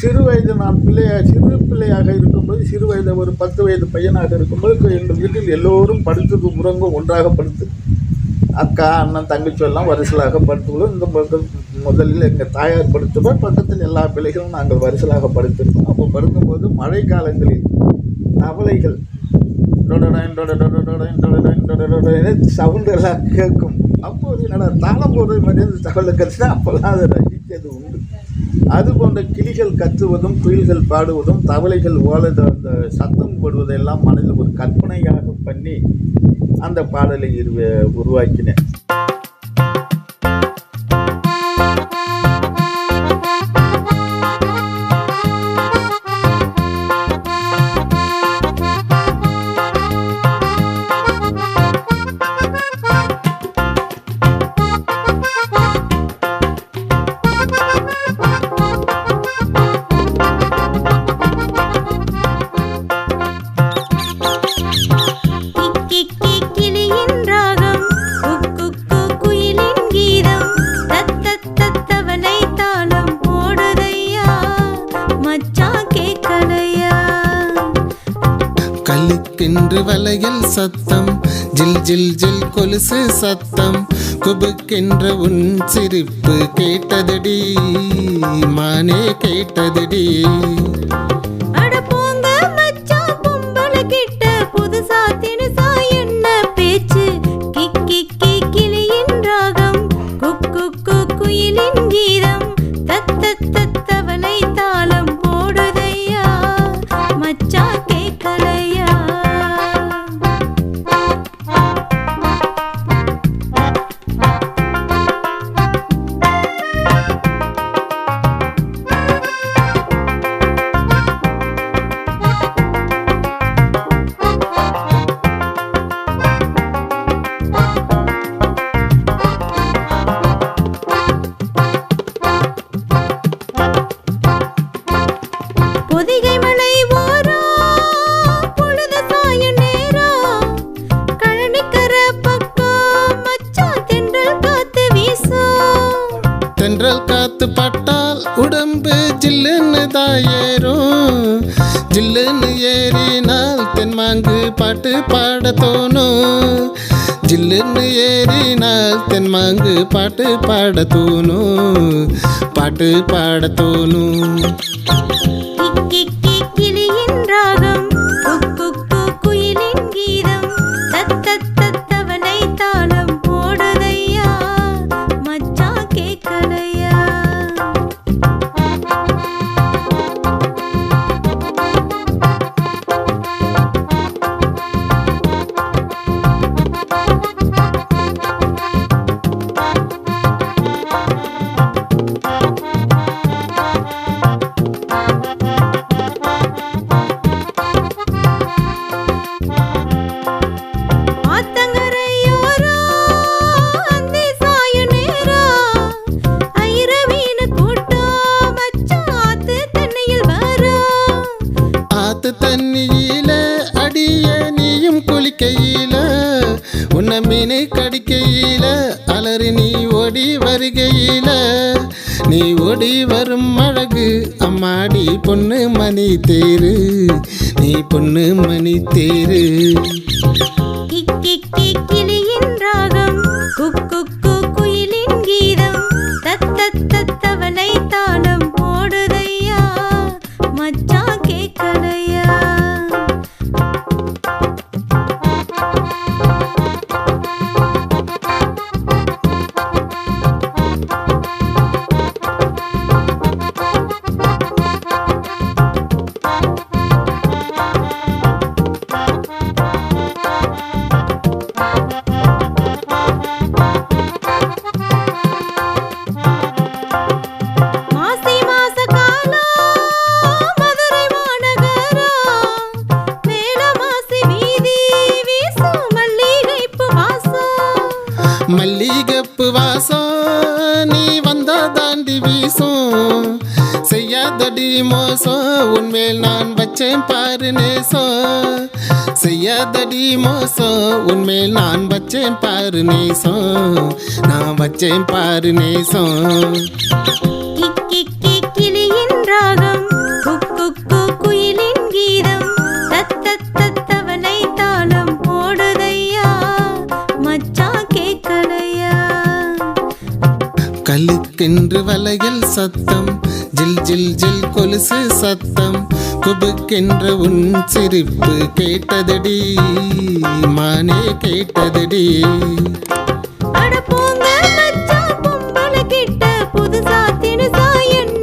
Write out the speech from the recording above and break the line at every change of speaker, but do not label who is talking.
சிறு வயது நான் பிள்ளையா சிறு பிள்ளையாக இருக்கும்போது சிறு வயது ஒரு பத்து வயது பையனாக இருக்கும்போது எங்கள் வீட்டில் எல்லோரும் படுத்துக்கு உறங்கும் ஒன்றாக படுத்து அக்கா அண்ணன் தங்கச்சி எல்லாம் வரிசலாக படுத்துக்கிறோம் இந்த பக்கம் முதலில் எங்கள் தாயார் படுத்துவோம் பக்கத்தில் எல்லா பிள்ளைகளும் நாங்கள் வரிசலாக படுத்திருக்கோம். அப்போ படுக்கும்போது மழை காலங்களில் தவளைகள் டொடடன் கேட்கும். அப்போது என்னடா தாளம் போடுறது மாதிரி அந்த தவளை கற்றுனா அப்போல்லாம் அதை ரசித்தது உண்டு. அதுபோன்ற கிளிகள் கத்துவதும் குயில்கள் பாடுவதும் தவளைகள் ஓலது அந்த சத்தம் போடுவதெல்லாம் மனதில் ஒரு கற்பனையாக பண்ணி அந்த பாடலை உருவாக்கினேன்.
மச்சான் கேட்கலையா
கல்லுக்கென்று வளையல் சத்தம் ஜில் ஜில் ஜில் கொலுசு சத்தம் குபுக்கென்ற உன் சிரிப்பு கேட்டதடி மானே கேட்டதடி. ஜில்லுன்னு தான் ஏறும். ஜில்லுன்னு ஏறினால் தென்மாங்கு பாட்டு பாட தோணும். ஜில்லுன்னு ஏறினால் தென்மாங்கு பாட்டு பாட தோணும். பாட்டு பாட தோணும். நீயும் உன்னை மீனு கடிக்கையில அலறி நீ ஓடி வருகையில. நீ ஓடி வரும் அழகு அம்மாடி பொண்ணு மணி தேரு. நீ பொண்ணு மணி தேரு.
Kick kick kick. வாசம் வாசம்
நீ வந்தா தாண்டி வீசும். செய்யாதடி மோசம் உன்மேல் நான் வச்சேன் பாரு நேசம். செய்யாதடி மோசம் உன்மேல் நான் வச்சேன் பாரு நேசம். நான் வச்சேன் பாரு நேசம். குபுக்கென்று வலையில் சத்தம். ஜில் ஜில் ஜில் கொலுசு சத்தம். குபுக்கென்ற உன் சிரிப்பு கேட்டதடி. மானே கேட்டதடி.
புதுசா தினுசா என்ன